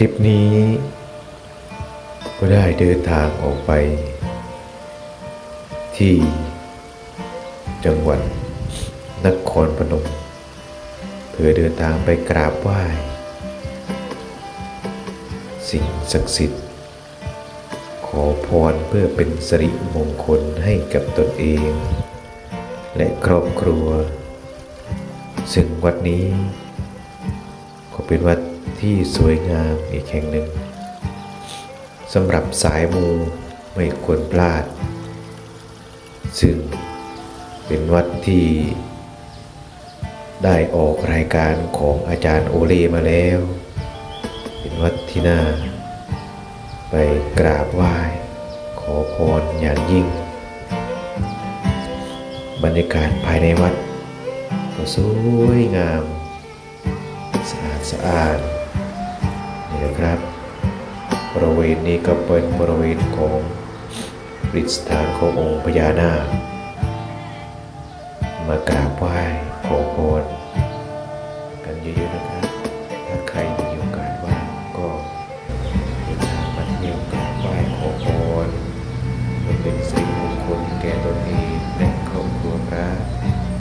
ทริปนี้ ก็ได้เดินทางออกไป ที่จังหวัดนครพนมเพื่อเดินทางไปกราบไหว้ สิ่งศักดิ์สิทธิ์ ขอพรเพื่อเป็นสิริมงคลให้กับตนเอง และครอบครัว ซึ่งวัดนี้ ก็เป็นวัด ที่สวยงามอีกแห่งหนึ่งสำหรับสายมูไม่ควรพลาด ซึ่งเป็นวัดที่ ได้ออกรายการของอาจารย์โอเลมาแล้ว เป็นวัดที่น่า ไปกราบไหว้ ขอพรอย่างยิ่ง บรรยากาศภายในวัดก็สวยงาม ดสะอาดนี่นะครับบริเวณนี้ก็เป็นบริเวณของปริสถานขององค์พญานาคมากราบไหว้ขอพรกันเยอะๆนะครับ ถ้าใครมีโอกาสว่างก็เวลามาเที่ยวกราบไหว้ขอพรมันเป็นสิริมงคลแก่ตนเอง